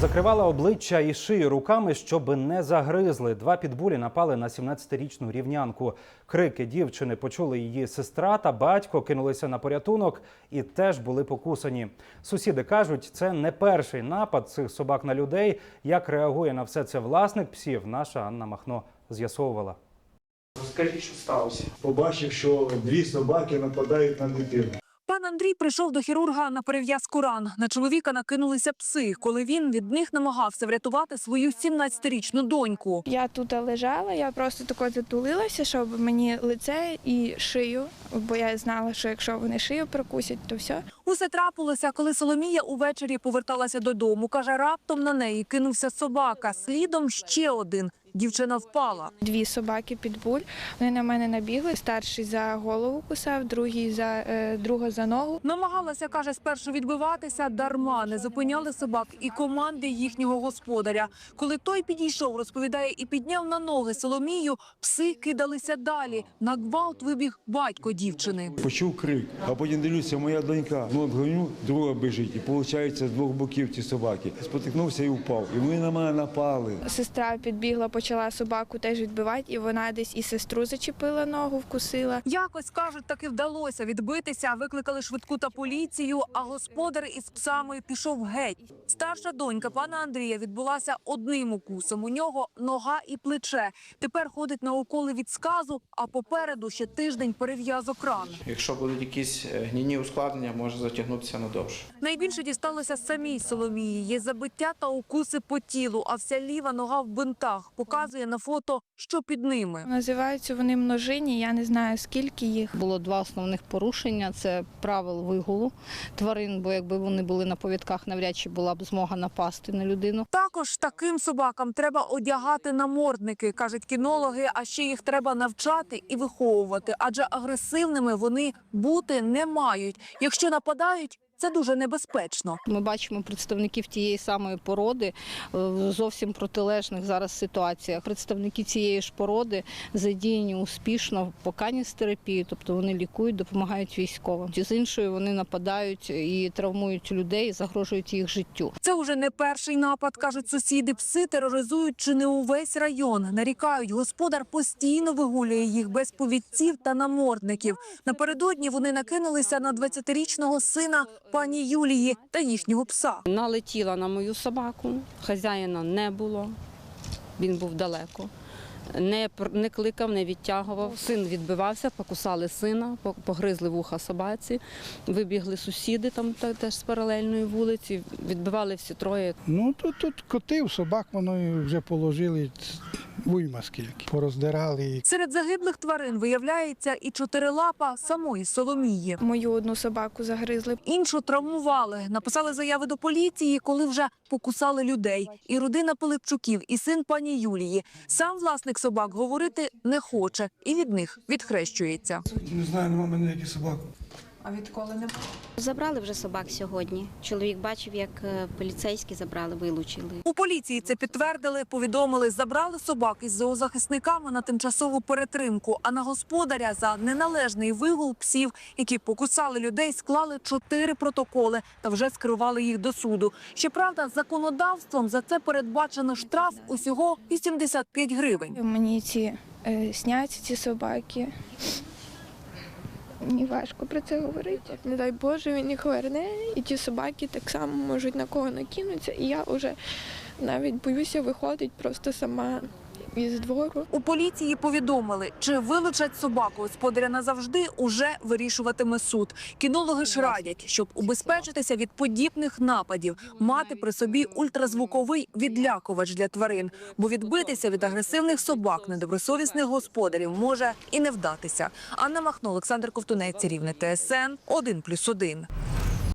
Закривала обличчя і шию руками, щоб не загризли. Два підбулі напали на 17-річну рівнянку. Крики дівчини почули її сестра та батько, кинулися на порятунок і теж були покусані. Сусіди кажуть, це не перший напад цих собак на людей. Як реагує на все це власник псів, наша Анна Махно з'ясовувала. Розкажіть, що сталося. побачив, що дві собаки нападають на дитину. Андрій прийшов до хірурга на перев'язку ран. На чоловіка накинулися пси, коли він від них намагався врятувати свою 17-річну доньку. Я тут лежала, я просто тако затулилася, щоб мені лице і шию, бо я знала, що якщо вони шию прокусять, то все. Усе трапилося, коли Соломія увечері поверталася додому. Каже, раптом на неї кинувся собака. Слідом ще один. Дівчина впала. Дві собаки підбуль. Вони на мене набігли. Старший за голову кусав, другий за е, друга за ногу. Намагалася, каже, спершу відбиватися, дарма не зупиняли собак і команди їхнього господаря. Коли той підійшов, розповідає, і підняв на ноги Соломію, пси кидалися далі. На гвалт вибіг батько дівчини. Почув крик, а потім дивлюся, моя донька. Ну, гоню, друга біжить. І виходить, з двох боків ті собаки. Спотикнувся і впав. І вони на мене напали. Сестра підбігла, почала собаку теж відбивати, і вона десь і сестру зачепила ногу, вкусила. Якось кажуть, таки вдалося відбитися. Викликали швидку та поліцію. А господар із псами пішов геть. Старша донька пана Андрія відбулася одним укусом. У нього нога і плече. Тепер ходить на уколи від сказу, а попереду ще тиждень перев'язок ран. Якщо будуть якісь е, гнійні ускладнення, може затягнутися надовше. Найбільше дісталося самій Соломії. Є забиття та укуси по тілу, а вся ліва нога в бинтах. Показує на фото, що під ними. Називаються вони множині, я не знаю скільки їх. Було два основних порушення: це правил вигулу тварин, бо якби вони були на повідках, навряд чи була б змога напасти на людину. Також таким собакам треба одягати намордники, кажуть кінологи. А ще їх треба навчати і виховувати, адже агресивними вони бути не мають. Якщо нападають, це дуже небезпечно. Ми бачимо представників тієї самої породи е, в зовсім протилежних зараз ситуаціях. Представники цієї ж породи задіяні успішно в поканістерапії, тобто вони лікують, допомагають військовим. З іншої вони нападають і травмують людей, загрожують їх життю. Це уже не перший напад, кажуть сусіди. Пси тероризують чи не увесь район. Нарікають, господар постійно вигулює їх без повідців та намордників. Напередодні вони накинулися на 20-річного сина пані Юлії та їхнього пса. Налетіла на мою собаку, хазяїна не було, він був далеко. Не, не кликав, не відтягував. Син відбивався, покусали сина, по- погризли вуха собаці, вибігли сусіди там та- теж з паралельної вулиці, відбивали всі троє. Ну тут, тут котів, собак воно вже положили уйма скільки. Пороздирали їх. Серед загиблих тварин виявляється і чотирилапа самої Соломії. Мою одну собаку загризли. Іншу травмували, написали заяви до поліції, коли вже покусали людей. І родина Пилипчуків, і син пані Юлії. Сам власник собак говорити не хоче і від них відхрещується. Не знаю, нема мене ніяких собак. А відколи не Забрали вже собак сьогодні. Чоловік бачив, як е, поліцейські забрали, вилучили. у поліції це підтвердили, повідомили, забрали собак із зоозахисниками на тимчасову перетримку. А на господаря за неналежний вигул псів, які покусали людей, склали чотири протоколи та вже скерували їх до суду. Щоправда, законодавством за це передбачено штраф усього 85 гривень. Мені ці е, сняться ці собаки. Мені важко про це говорити. Не дай Боже, він їх верне, і ті собаки так само можуть на кого накинутися. І я вже навіть боюся виходити просто сама із двору. У поліції повідомили, чи вилучать собаку господаря назавжди, уже вирішуватиме суд. Кінологи ж радять, щоб убезпечитися від подібних нападів, мати при собі ультразвуковий відлякувач для тварин, бо відбитися від агресивних собак недобросовісних господарів може і не вдатися. Анна Махно, Олександр Ковтунець, рівне ТСН 1+,1.